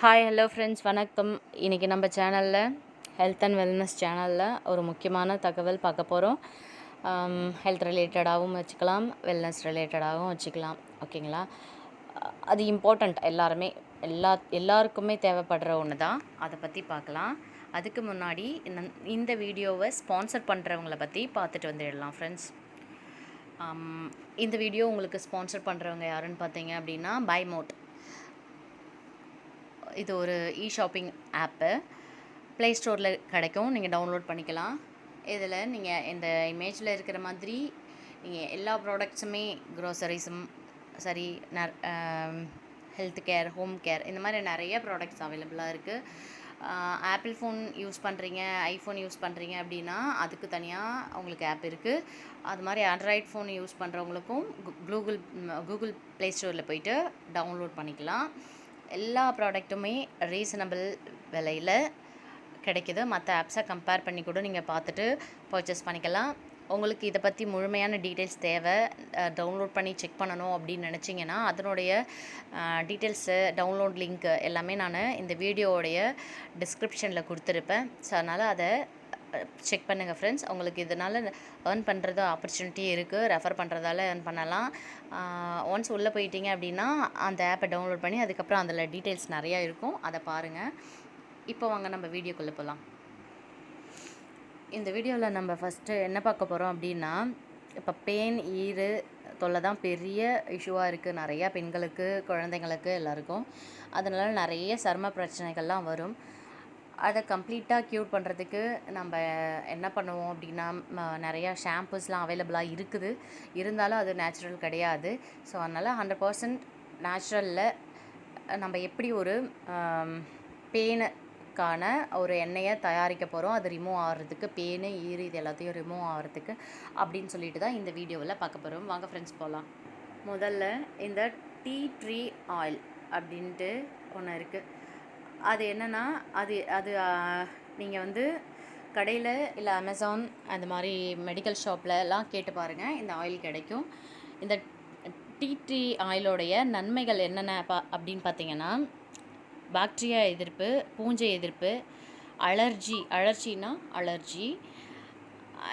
Hi hello friends வணக்கம். இன்றைக்கி நம்ம சேனலில் ஹெல்த் அண்ட் வெல்னஸ் சேனலில் ஒரு முக்கியமான தகவல் பார்க்க போகிறோம் ஹெல்த் ரிலேட்டடாகவும் வச்சுக்கலாம் வெல்னஸ் ரிலேட்டடாகவும் வச்சுக்கலாம். ஓகேங்களா? அது இம்பார்ட்டண்ட் எல்லாருமே எல்லா எல்லாருக்குமே தேவைப்படுற ஒன்று தான் அதை பற்றி பார்க்கலாம். அதுக்கு முன்னாடி இந்த- வீடியோவை ஸ்பான்சர் பண்ணுறவங்கள பற்றி பார்த்துட்டு வந்துடலாம் ஃப்ரெண்ட்ஸ் இந்த வீடியோ உங்களுக்கு ஸ்பான்சர் பண்ணுறவங்க யாருன்னு பார்த்தீங்க அப்படின்னா பை மோட் இது ஒரு இ ஷாப்பிங் ஆப்பு ப்ளே ஸ்டோரில் கிடைக்கும். நீங்கள் டவுன்லோட் பண்ணிக்கலாம். இதில் நீங்கள் இந்த இமேஜில் இருக்கிற மாதிரி நீங்கள் எல்லா ப்ராடக்ட்ஸுமே க்ரோசரிஸும் சரி நர் ஹெல்த் கேர் ஹோம் கேர் இந்த மாதிரி நிறைய ப்ராடக்ட்ஸ் அவைலபிளாக இருக்குது ஆப்பிள் ஃபோன் யூஸ் பண்ணுறீங்க ஐஃபோன் யூஸ் பண்ணுறீங்க அப்படின்னா அதுக்கு தனியாக உங்களுக்கு ஆப் இருக்குது அது மாதிரி ஆண்ட்ராய்ட் ஃபோன் யூஸ் பண்ணுறவங்களுக்கும் கூகுள் கூகுள் ப்ளே ஸ்டோரில் போயிட்டு டவுன்லோட் பண்ணிக்கலாம். எல்லா ப்ராடக்ட்டுமே ரீசனபிள் விலையில் கிடைக்குது. மற்ற ஆப்ஸை கம்பேர் பண்ணி கூட நீங்கள் பார்த்துட்டு பர்ச்சேஸ் பண்ணிக்கலாம். உங்களுக்கு இதை பற்றி முழுமையான டீட்டெயில்ஸ் தேவை. டவுன்லோட் பண்ணி செக் பண்ணணும் அப்படின்னு நினச்சிங்கன்னா அதனுடைய டீட்டெயில்ஸு டவுன்லோட் லிங்க்கு எல்லாமே நான் இந்த வீடியோவுடைய டிஸ்கிரிப்ஷனில் கொடுத்துருப்பேன். ஸோ அதனால் அதை செக் பண்ணுங்கள் ஃப்ரெண்ட்ஸ் உங்களுக்கு இதனால் ஏர்ன் பண்ணுறது ஆப்பர்ச்சுனிட்டி இருக்குது ரெஃபர் பண்ணுறதால ஏர்ன் பண்ணலாம். ஒன்ஸ் உள்ளே போயிட்டீங்க அப்படின்னா அந்த ஆப்பை டவுன்லோட் பண்ணி அதுக்கப்புறம் அதில் டீட்டெயில்ஸ் நிறையா இருக்கும். அதை பாருங்கள் இப்போ வாங்க நம்ம வீடியோக்குள்ளே போகலாம் இந்த வீடியோவில் நம்ம ஃபஸ்ட்டு என்ன பார்க்க போகிறோம் அப்படின்னா இப்போ பெயின் ஈறு தொல்லை தான் பெரிய இஷ்யூவாக இருக்குது நிறையா பெண்களுக்கு குழந்தைங்களுக்கு எல்லாருக்கும். அதனால் நிறைய சரும பிரச்சனைகள்லாம் வரும். அதை கம்ப்ளீட்டாக க்யூர் பண்ணுறதுக்கு நம்ம என்ன பண்ணுவோம் அப்படின்னா ம- நிறையா ஷாம்பூஸ்லாம் அவைலபிளாக இருக்குது. இருந்தாலும் அது நேச்சுரல் கிடையாது. ஸோ அதனால் ஹண்ட்ரட் பர்சன்ட் நேச்சுரலில் நம்ம எப்படி ஒரு பேனுக்கான ஒரு எண்ணெயை தயாரிக்க போகிறோம் அது ரிமூவ் ஆகிறதுக்கு பேனு ஈறு இது எல்லாத்தையும் ரிமூவ் ஆகிறதுக்கு அப்படின்னு சொல்லிட்டு தான் இந்த வீடியோவில் பார்க்க போகிறோம் வாங்க ஃப்ரெண்ட்ஸ் போகலாம் முதல்ல இந்த டீ ட்ரீ ஆயில் அப்படின்ட்டு ஒன்று இருக்குது அது என்னென்னா அது அது நீங்கள் வந்து கடையில் இல்லை அமேசான் அந்த மாதிரி மெடிக்கல் ஷாப்லலாம் கேட்டு பாருங்கள் இந்த ஆயில் கிடைக்கும். இந்த டீ ட்ரீ ஆயிலோடைய நன்மைகள் என்னென்ன பா அப்படின்னு பார்த்தீங்கன்னா பாக்டீரியா எதிர்ப்பு பூஞ்சை எதிர்ப்பு அலர்ஜி அலர்ஜினா அலர்ஜி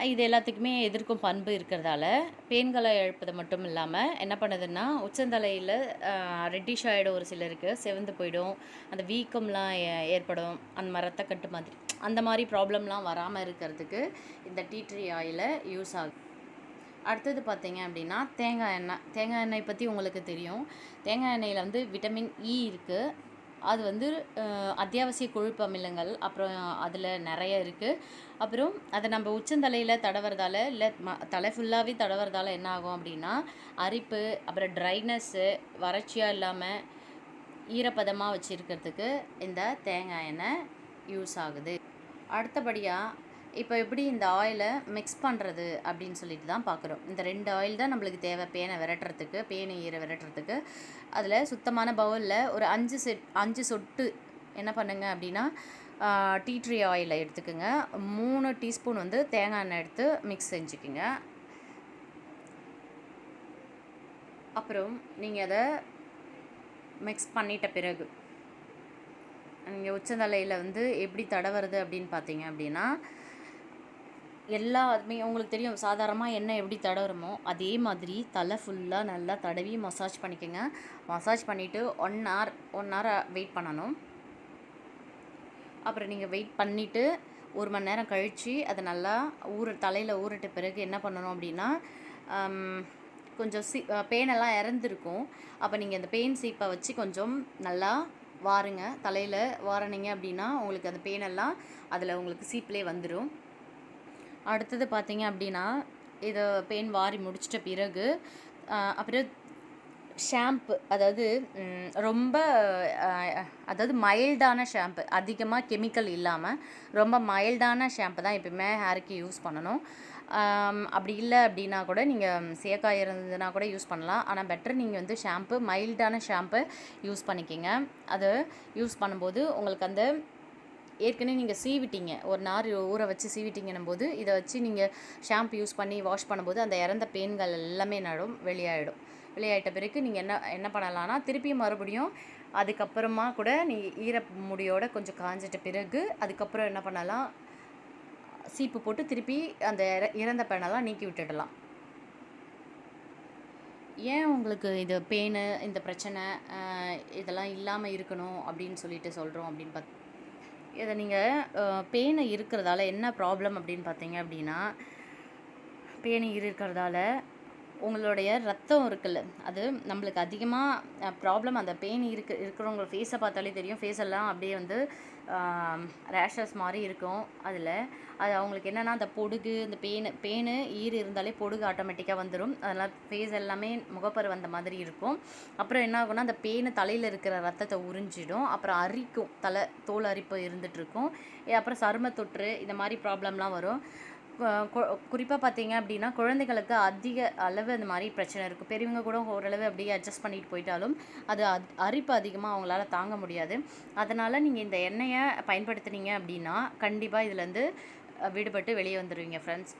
இது எல்லாத்துக்குமே எதிர்க்கும் பண்பு இருக்கிறதால பேன்களை எழுப்பது மட்டும் இல்லாமல் என்ன பண்ணுதுன்னா உச்சந்தலையில் ரெட்டிஷ் ஆகிடும் ஒரு சிலருக்கு. செவந்து போயிடும். அந்த வீக்கம்லாம் ஏ- ஏற்படும். அந்த மரத்தை கட்டு மாதிரி. அந்த மாதிரி ப்ராப்ளம்லாம் வராமல் இருக்கிறதுக்கு இந்த டீ ட்ரீ ஆயிலை யூஸ் ஆகுது அடுத்தது பார்த்தீங்க அப்படின்னா தேங்காய் எண்ணெய். தேங்காய் எண்ணெய் பற்றி உங்களுக்கு தெரியும். தேங்காய் எண்ணெயில் வந்து விட்டமின் இ e இருக்குது அது வந்து அத்தியாவசிய கொழுப்பு அமிலங்கள் அப்புறம் அதில் நிறைய இருக்குது அப்புறம் அதை நம்ம உச்சந்தலையில் தடவுறதால இல்லை ம தலை ஃபுல்லாகவே தடவுறதால என்ன ஆகும் அப்படின்னா அரிப்பு அப்புறம் ட்ரைனஸ்ஸு வறட்சியாக இல்லாமல் ஈரப்பதமாக வச்சுருக்கிறதுக்கு இந்த தேங்காய் எண்ணெய் யூஸ் ஆகுது. அடுத்தபடியாக இப்போ எப்படி இந்த ஆயிலை மிக்ஸ் பண்ணுறது அப்படின்னு சொல்லிட்டு தான் பார்க்குறோம். இந்த ரெண்டு ஆயில் தான் நம்மளுக்கு தேவை. பேனை விரட்டுறதுக்கு பேனை ஈர விரட்டுறதுக்கு. அதில் சுத்தமான பவுலில் ஒரு அஞ்சு செட் அஞ்சு சொட்டு என்ன பண்ணுங்கள் அப்படின்னா டீ ட்ரீ ஆயிலை எடுத்துக்கோங்க. மூணு டீஸ்பூன் வந்து தேங்காய் எண்ணெய் எடுத்து மிக்ஸ் செஞ்சுக்கோங்க. அப்புறம் நீங்கள் அதை மிக்ஸ் பண்ணிட்ட பிறகு நீங்கள் உச்சந்தலையில் வந்து எப்படி தடவுறது அப்படின்னு பார்த்தீங்க அப்படின்னா எல்லாருமே உங்களுக்கு தெரியும் சாதாரணமாக எண்ணெய் எப்படி தடவுறமோ அதே மாதிரி தலை ஃபுல்லாக நல்லா தடவி மசாஜ் பண்ணிக்கோங்க. மசாஜ் பண்ணிவிட்டு one hour one hour wait பண்ணணும். அப்புறம் நீங்கள் வெயிட் பண்ணிவிட்டு ஒரு மணி நேரம் கழித்து அதை நல்லா ஊற தலையில் ஊறிட்ட பிறகு என்ன பண்ணணும் அப்படின்னா கொஞ்சம் சி பேனெல்லாம் இறந்துருக்கும். அப்போ நீங்கள் அந்த பெயின் சீப்பை வச்சு கொஞ்சம் நல்லா வாருங்க. தலையில் வாரினீங்க அப்படின்னா உங்களுக்கு அந்த பேனெல்லாம் அதில் உங்களுக்கு சீப்பிலே வந்துடும் அடுத்தது பார்த்தீங்க அப்படின்னா இதை பெயின் வாரி முடிச்சிட்ட பிறகு அப்புறம் ஷாம்பு அதாவது ரொம்ப அதாவது மைல்டான ஷாம்பு அதிகமாக கெமிக்கல் இல்லாமல் ரொம்ப மைல்டான ஷாம்பு தான் எப்பயுமே ஹேருக்கு யூஸ் பண்ணணும். அப்படி இல்லை அப்படின்னா கூட நீங்கள் சேக்காய் இருந்ததுன்னா கூட யூஸ் பண்ணலாம். ஆனால் பெட்டர் நீங்கள் வந்து ஷாம்பு மைல்டான ஷாம்பு யூஸ் பண்ணிக்கிங்க. அது யூஸ் பண்ணும்போது உங்களுக்கு அந்த ஏற்கனவே நீங்கள் சீவிட்டீங்க. ஒரு நார் ஊற வச்சு சீவிட்டீங்கன்னும் போது இதை வச்சு நீங்கள் ஷாம்பு யூஸ் பண்ணி வாஷ் பண்ணும்போது அந்த இறந்த பேன்கள் எல்லாமே நடும் வெளியாயிடும். வெளியாயிட்ட பிறகு நீங்கள் என்ன என்ன பண்ணலாம்னா திருப்பியும் மறுபடியும் அதுக்கப்புறமா கூட நீ ஈர முடியோட கொஞ்சம் காஞ்சிட்ட பிறகு அதுக்கப்புறம் என்ன பண்ணலாம் சீப்பு போட்டு திருப்பி அந்த இற- இறந்த பெண்ணெல்லாம் நீக்கி விட்டுடலாம். ஏன் உங்களுக்கு இது பெயின் இந்த பிரச்சனை இதெல்லாம் இல்லாமல் இருக்கணும் அப்படின்னு சொல்லிட்டு சொல்கிறோம் அப்படின்னு பார்த்து இதை நீங்கள் பேனை இருக்கிறதால என்ன ப்ராப்ளம் அப்படின்னு பார்த்தீங்க அப்படின்னா பேனு இருக்கிறதால உங்களுடைய ரத்தம் இருக்குல்ல அது நம்மளுக்கு அதிகமாக ப்ராப்ளம் அந்த பெயின் இருக்கு இருக்கிறவங்க ஃபேஸை பார்த்தாலே தெரியும். ஃபேஸ் எல்லாம் அப்படியே வந்து ரேஷஸ் மாதிரி இருக்கும் அதில். அது அவங்களுக்கு என்னென்னா அந்த பொடுகு இந்த பேனு பேனு ஈர் இருந்தாலே பொடுகு ஆட்டோமேட்டிக்காக வந்துடும் அதெல்லாம் ஃபேஸ் எல்லாமே முகப்பரு வந்த மாதிரி இருக்கும். அப்புறம் என்ன ஆகும்னா அந்த பேனு தலையில் இருக்கிற ரத்தத்தை உறிஞ்சிடும். அப்புறம் அரிக்கும் தலை தோல் அரிப்பு இருந்துகிட்ருக்கும் அப்புறம் சரும தொற்று இந்த மாதிரி ப்ராப்ளம்லாம் வரும். குறிப்பாக பார்த்தீங்க அப்படின்னா குழந்தைகளுக்கு அதிக அளவு அந்த மாதிரி பிரச்சனை இருக்குது பெரியவங்க கூட ஓரளவு அப்படியே அட்ஜஸ்ட் பண்ணிட்டு போயிட்டாலும் அது அரிப்பு அதிகமாக அவங்களால தாங்க முடியாது. அதனால் நீங்கள் இந்த எண்ணெயை பயன்படுத்துனீங்க அப்படின்னா கண்டிப்பாக இதுலேருந்து விடுபட்டு வெளியே வந்துடுவீங்க ஃப்ரெண்ட்ஸ்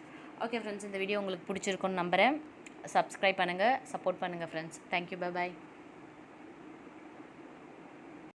ஓகே ஃப்ரெண்ட்ஸ் இந்த வீடியோ உங்களுக்கு பிடிச்சிருக்குன்னு நம்புகிறேன் சப்ஸ்கிரைப் பண்ணுங்கள் சப்போர்ட் பண்ணுங்கள் ஃப்ரெண்ட்ஸ் தேங்க்யூ பை பாய்